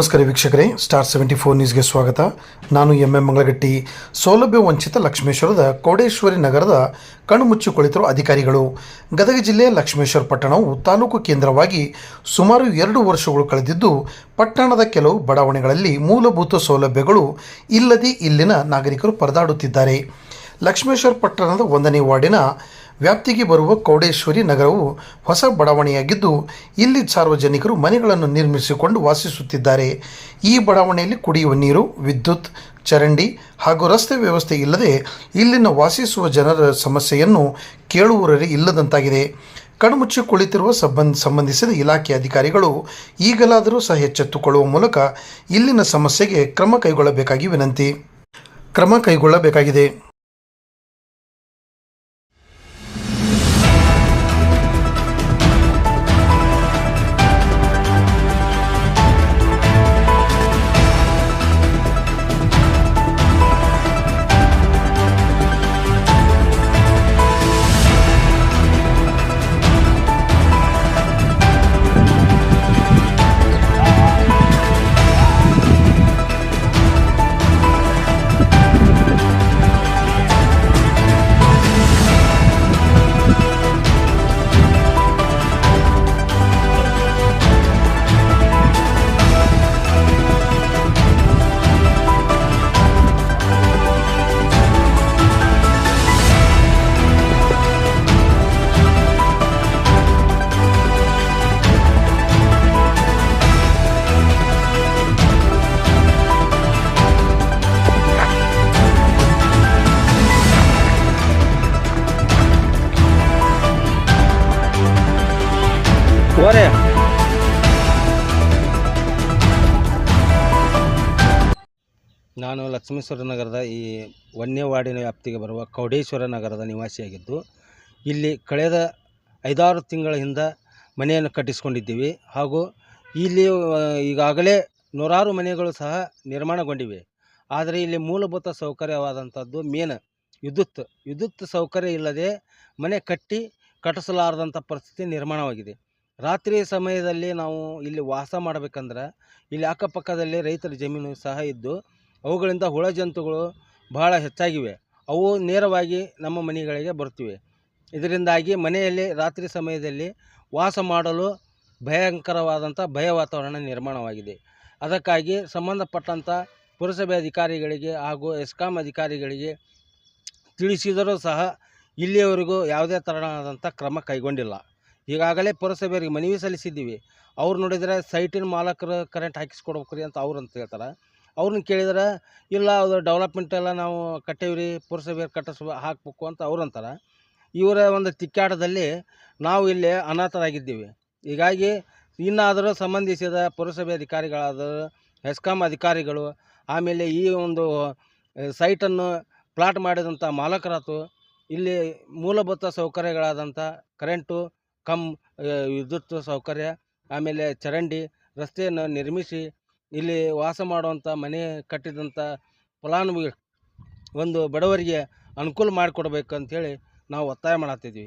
ನಮಸ್ಕಾರ ವೀಕ್ಷಕರೇ star seventy four ನ್ಯೂಸ್ಗೆ ಸ್ವಾಗತ. ನಾನು ಎಂ ಎಂ ಮಂಗಳಗಟ್ಟಿ. ಸೌಲಭ್ಯ ವಂಚಿತ ಲಕ್ಷ್ಮೇಶ್ವರದ ಕೋಡೇಶ್ವರಿ ನಗರದ ಕಣ್ಮುಚ್ಚು ಕುಳಿತಿರುವ ಅಧಿಕಾರಿಗಳು. ಗದಗ ಜಿಲ್ಲೆಯ ಲಕ್ಷ್ಮೇಶ್ವರ ಪಟ್ಟಣವು ತಾಲೂಕು ಕೇಂದ್ರವಾಗಿ ಸುಮಾರು ಎರಡು ವರ್ಷಗಳು ಕಳೆದಿದ್ದು, ಪಟ್ಟಣದ ಕೆಲವು ಬಡಾವಣೆಗಳಲ್ಲಿ ಮೂಲಭೂತ ಸೌಲಭ್ಯಗಳು ಇಲ್ಲದೆ ಇಲ್ಲಿನ ನಾಗರಿಕರು ಪರದಾಡುತ್ತಿದ್ದಾರೆ. ಲಕ್ಷ್ಮೇಶ್ವರ ಪಟ್ಟಣದ ಒಂದನೇ ವಾರ್ಡಿನ ವ್ಯಾಪ್ತಿಗೆ ಬರುವ ಕೌಡೇಶ್ವರಿ ನಗರವು ಹೊಸ ಬಡಾವಣೆಯಾಗಿದ್ದು, ಇಲ್ಲಿ ಸಾರ್ವಜನಿಕರು ಮನೆಗಳನ್ನು ನಿರ್ಮಿಸಿಕೊಂಡು ವಾಸಿಸುತ್ತಿದ್ದಾರೆ. ಈ ಬಡಾವಣೆಯಲ್ಲಿ ಕುಡಿಯುವ ನೀರು, ವಿದ್ಯುತ್, ಚರಂಡಿ ಹಾಗೂ ರಸ್ತೆ ವ್ಯವಸ್ಥೆ ಇಲ್ಲದೆ ಇಲ್ಲಿನ ವಾಸಿಸುವ ಜನರ ಸಮಸ್ಯೆಯನ್ನು ಕೇಳುವವರೇ ಇಲ್ಲದಂತಾಗಿದೆ. ಕಣ್ಮುಚ್ಚಿ ಕುಳಿತಿರುವ ಸಂಬಂಧ, ಸಂಬಂಧಿಸಿದ ಇಲಾಖೆ ಅಧಿಕಾರಿಗಳು ಈಗಲಾದರೂ ಸಹ ಎಚ್ಚೆತ್ತುಕೊಳ್ಳುವ ಮೂಲಕ ಇಲ್ಲಿನ ಸಮಸ್ಯೆಗೆ ಕ್ರಮ ಕೈಗೊಳ್ಳಬೇಕಾಗಿ ವಿನಂತಿ. ಕ್ರಮ ಕೈಗೊಳ್ಳಬೇಕಾಗಿದೆ. ಓರೆ ನಾನು ಲಕ್ಷ್ಮೇಶ್ವರ ನಗರದ ಈ ವನ್ಯವಾಡಿನ ವ್ಯಾಪ್ತಿಗೆ ಬರುವ ಕೌಡೇಶ್ವರ ನಗರದ ನಿವಾಸಿಯಾಗಿದ್ದು, ಇಲ್ಲಿ ಕಳೆದ ಐದಾರು ತಿಂಗಳ ಹಿಂದೆ ಮನೆಯನ್ನು ಕಟ್ಟಿಸಿಕೊಂಡಿದ್ದೀವಿ. ಹಾಗೂ ಇಲ್ಲಿ ಈಗಾಗಲೇ ನೂರಾರು ಮನೆಗಳು ಸಹ ನಿರ್ಮಾಣಗೊಂಡಿವೆ. ಆದರೆ ಇಲ್ಲಿ ಮೂಲಭೂತ ಸೌಕರ್ಯವಾದಂಥದ್ದು ಮೇನ್ ವಿದ್ಯುತ್. ವಿದ್ಯುತ್ ಸೌಕರ್ಯ ಇಲ್ಲದೆ ಮನೆ ಕಟ್ಟಿ ಕಟ್ಟಿಸಲಾರದಂಥ ಪರಿಸ್ಥಿತಿ ನಿರ್ಮಾಣವಾಗಿದೆ. ರಾತ್ರಿ ಸಮಯದಲ್ಲಿ ನಾವು ಇಲ್ಲಿ ವಾಸ ಮಾಡಬೇಕಂದ್ರೆ ಇಲ್ಲಿ ಅಕ್ಕಪಕ್ಕದಲ್ಲಿ ರೈತರ ಜಮೀನು ಸಹ ಇದ್ದು, ಅವುಗಳಿಂದ ಹುಳ ಜಂತುಗಳು ಬಹಳ ಹೆಚ್ಚಾಗಿವೆ. ಅವು ನೇರವಾಗಿ ನಮ್ಮ ಮನೆಗಳಿಗೆ ಬರುತ್ತಿವೆ. ಇದರಿಂದಾಗಿ ಮನೆಯಲ್ಲಿ ರಾತ್ರಿ ಸಮಯದಲ್ಲಿ ವಾಸ ಮಾಡಲು ಭಯಂಕರವಾದಂಥ ಭಯ ವಾತಾವರಣ ನಿರ್ಮಾಣವಾಗಿದೆ. ಅದಕ್ಕಾಗಿ ಸಂಬಂಧಪಟ್ಟಂಥ ಪುರಸಭೆ ಅಧಿಕಾರಿಗಳಿಗೆ ಹಾಗೂ ಎಸ್ಕಾಂ ಅಧಿಕಾರಿಗಳಿಗೆ ತಿಳಿಸಿದರೂ ಸಹ ಇಲ್ಲಿಯವರೆಗೂ ಯಾವುದೇ ಥರನಾದಂಥ ಕ್ರಮ ಕೈಗೊಂಡಿಲ್ಲ. ಈಗಾಗಲೇ ಪುರಸಭೆಯವರಿಗೆ ಮನವಿ ಸಲ್ಲಿಸಿದ್ದೀವಿ. ಅವ್ರು ನೋಡಿದರೆ ಸೈಟಿನ ಮಾಲಕರು ಕರೆಂಟ್ ಹಾಕಿಸ್ಕೊಡ್ಬೇಕು ರೀ ಅಂತ ಅವ್ರು ಅಂತ ಹೇಳ್ತಾರೆ. ಅವ್ರನ್ನ ಕೇಳಿದ್ರೆ, ಇಲ್ಲ, ಅದು ಡೆವಲಪ್ಮೆಂಟ್ ಎಲ್ಲ ನಾವು ಕಟ್ಟೇವ್ರಿ ಪುರಸಭೆಯವ್ರು ಕಟ್ಟಿಸ್ ಹಾಕ್ಬೇಕು ಅಂತ ಅವ್ರು ಅಂತಾರೆ. ಇವರ ಒಂದು ತಿಕ್ಕಾಟದಲ್ಲಿ ನಾವು ಇಲ್ಲಿ ಅನಾಥರಾಗಿದ್ದೀವಿ. ಹೀಗಾಗಿ ಇನ್ನಾದರೂ ಸಂಬಂಧಿಸಿದ ಪುರಸಭೆ ಅಧಿಕಾರಿಗಳಾದ ಹೆಸ್ಕಾಂ ಅಧಿಕಾರಿಗಳು, ಆಮೇಲೆ ಈ ಒಂದು ಸೈಟನ್ನು ಪ್ಲಾಟ್ ಮಾಡಿದಂಥ ಮಾಲಕರಾತು, ಇಲ್ಲಿ ಮೂಲಭೂತ ಸೌಕರ್ಯಗಳಾದಂಥ ಕರೆಂಟು ಕಮ್ ವಿದ್ಯುತ್ ಸೌಕರ್ಯ, ಆಮೇಲೆ ಚರಂಡಿ ರಸ್ತೆಯನ್ನು ನಿರ್ಮಿಸಿ ಇಲ್ಲಿ ವಾಸ ಮಾಡುವಂಥ ಮನೆ ಕಟ್ಟಿದಂಥ ಫಲಾನುಭವಿ ಒಂದು ಬಡವರಿಗೆ ಅನುಕೂಲ ಮಾಡಿಕೊಡ್ಬೇಕು ಅಂಥೇಳಿ ನಾವು ಒತ್ತಾಯ ಮಾಡತ್ತಿದ್ವಿ